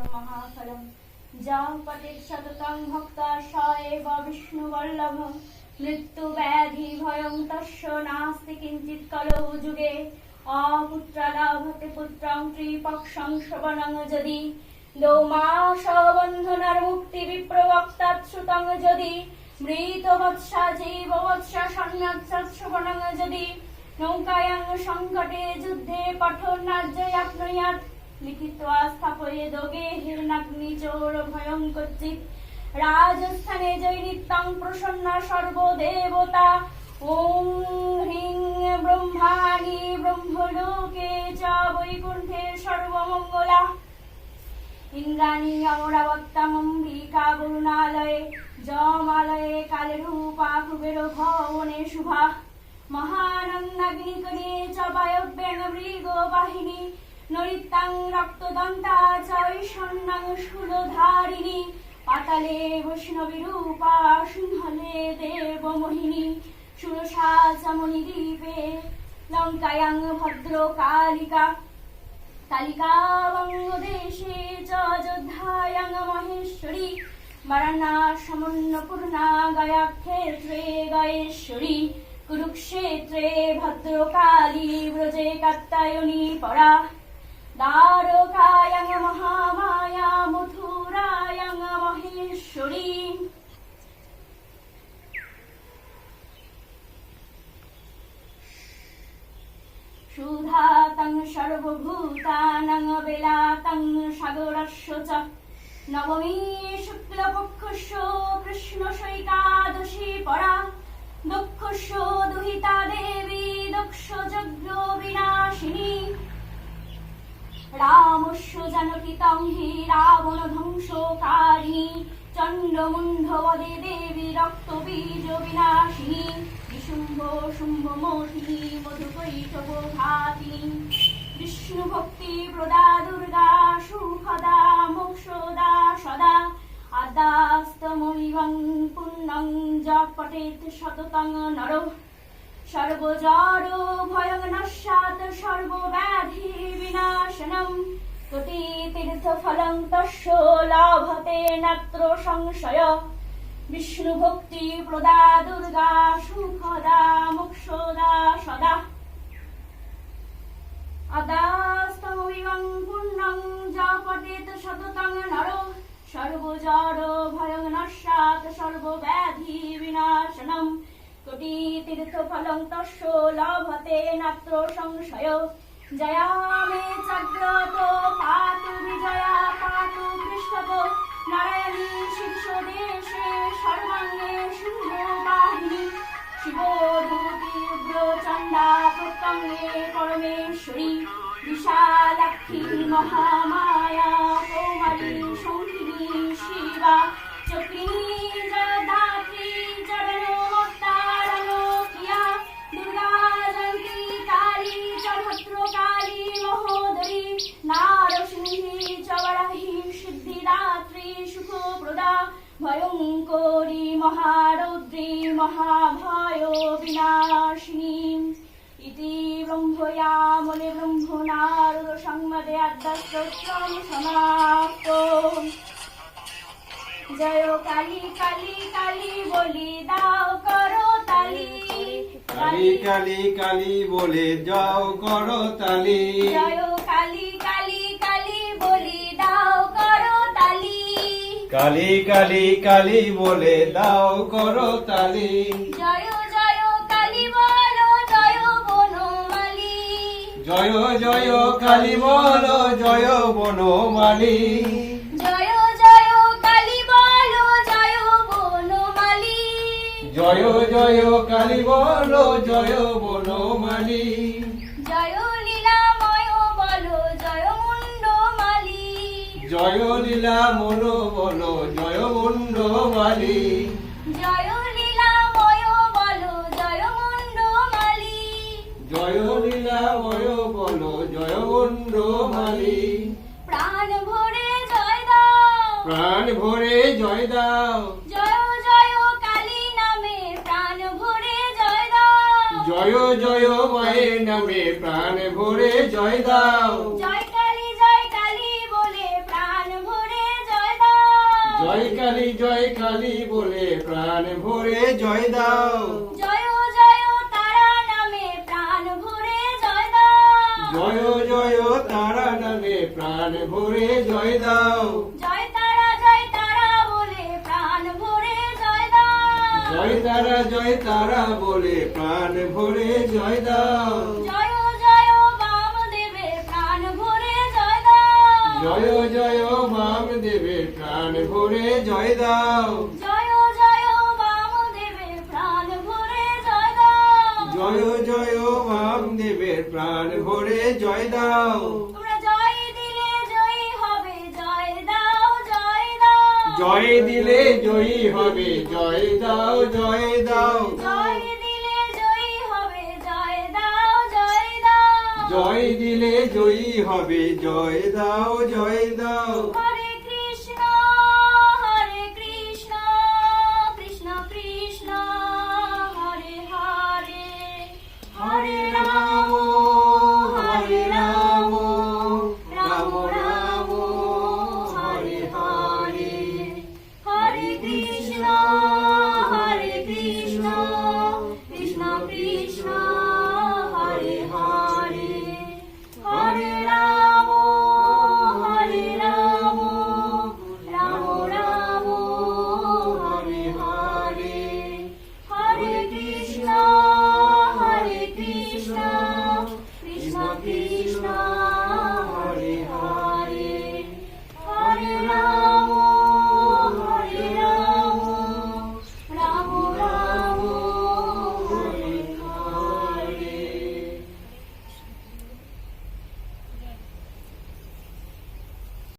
ফলং মহাফলং যাং পটে সততং ভক্তা স এব বিষ্ণুবল্লভ। মৃত্যু ব্যাধি ভয়ং তস্য নাস্তি কিঞ্চিৎ কলৌ যুগে। অপুত্রালাভতে পুত্রং ত্রিপক্ষং শ্রবণং যদি। দৌমাস বন্ধনার মুক্তি বিপ্রবক্তাৎ শ্রুতং যদি। মৃত বৎসা জীব বৎসা সন্ন্যাত শ্রবণং যদি। নৌকায়াং সংকটে যুদ্ধে পঠনার্যয়াপ্নুয়াৎ লিখিত্বা স্থাপয়ে দোগে হিরণাগ্নি চোর ভয়ং কচ্চিৎ। রাজস্থানে জৈনিত্যং প্রসন্ন সর্বদেবতা। ওম হ্রিং ব্রহ্মাণি ব্রহ্মলোকে চ বৈকুণ্ঠে সর্বমঙ্গলা। ইন্দ্রাণী অমরাবত্তমম্বিকা বরুণালয়ে, জমালয়ে কালেরূপা কুবের ভবনে শুভা। মহানন্দাগ্নিকরে চ বায়ব্যং মৃগ বাহিনী। নরিত্যাং রক্তদন্তা চ ঐশ্বন্যাং শূলধারিণী পাতালে বৈষ্ণবী রূপা সিংহলে দেব মোহিনী, সুরসা চমনি দ্বীপে, লঙ্কায়াং ভদ্র কালিকা কালিকা বঙ্গদেশে চ অযোধ্যায়াং মহেশ্বরী বারাণাসমন্নপূর্ণা গয়া ক্ষেত্রে গয়েশ্বরী কুরুক্ষেত্রে ভদ্রকালী ব্রজে কাত্তায়নী পরা দ্বারকায়াং মহামায়া মথুরায়াং মহেশ্বরী সুধাতং সর্বভূতানাং বেলাতং সাগরস্য চ নবমী শুক্লপক্ষস্য কৃষ্ণশৈকাদশী পরা দক্ষস্য দুহিতা দেবী দক্ষ যজ্ঞ বিনাশিনী রামস্য জানকী তং হি রাবণ ধ্বংসকারিণী চণ্ডমুণ্ড দেবী রক্ত বীজ বিনাশিনী বিশুম্ভ শুম্ভ মোহিনী মধুকৈটভ ঘাতিনী বিষ্ণু ভক্তি প্রদা দুর্গা সুখদা মোক্ষদা সদা আদাস্তমিবং পুণ্যং জপটেত শততং নর সর্বজর ভয়ং নস্যাৎ সর্বব্যাধি বিনাশনম। কোটি তীর্থ ফলং তস্য লাভতে নাত্র সংশয়। বিষ্ণু ভক্তি প্রদা দুর্গা সুখদা মোক্ষদা সদা। আদাস্তমিবং পুণ্যং জপটেত শততং নর। সর্বজর ভয়ং নস্যাৎ সর্বব্যাধি কোটি তীর্থ ফলং তস্য লভতে নাত্র সংশয়। জয়া মে চাগ্রত পাতু বিজয়া, পাতু পৃষ্ঠত নারায়ণী শীর্ষ দেশে সর্বাঙ্গে সিংহ বাহিনী শিবধূতি উগ্র চণ্ডা প্রত্যঙ্গে পরমেশ্বরী। বিশালাক্ষী মহামায়া, কৌমারী সংহিনী শিবা। ভয়ঙ্করী মহারৌদ্রী মহাভয় বিনাশিনী ইতি ব্রহ্ময়ামলে ব্রহ্মনারদ সংবাদে আদ্যস্তোত্রম সমাপ্ত জয় কালী কালী কালী বলি দাও করো তালি। কালি কালি কালি বলে যাও করো তালি। জয় কালী কালী কালি কালি কালি বলে দাও করো তালি। জয় জয় কালী বলো জয় বনমালী জয় জয় কালি বলো জয় বনমালী জয় জয় কালী বলো জয় বনমালী জয় জয় কালি বলো জয় বনমালী জয় জয় লীলা মন বলো জয় লীলাময় বলো জয় জয় লীলাময় বলো জয় মুন্ডমালী। প্রাণ ভরে জয় দাও। প্রাণ ভরে জয় দাও। জয় জয় কালী নামে প্রাণ ভরে জয় দাও। জয় জয় মায়ের নামে প্রাণ ভরে জয় দাও। জয় জয় কালী জয় কালী বলে প্রাণ ভরে জয় দাও। জয় জয় তারা নামে প্রাণ ভরে জয় দাও। জয় জয় তারা নামে প্রাণ ভরে জয় দাও। জয় তারা জয় তারা বলে প্রাণ ভরে জয় দাও। জয় তারা জয় তারা বলে প্রাণ ভরে জয় দাও। জয় জয় বামদেবের প্রাণ ভরে জয় দাও। জয় জয় বাম প্রাণ ভরে জয় দাও। জয় জয় বামদেবের প্রাণ ভরে জয় দাও। জয় জয় বাম দেবের প্রাণ ভরে জয় দাও। জয় দিলে জয়ী হবে জয় দাও জয় দাও। জয় দিলে জয়ী হবে জয় দাও জয় দাও।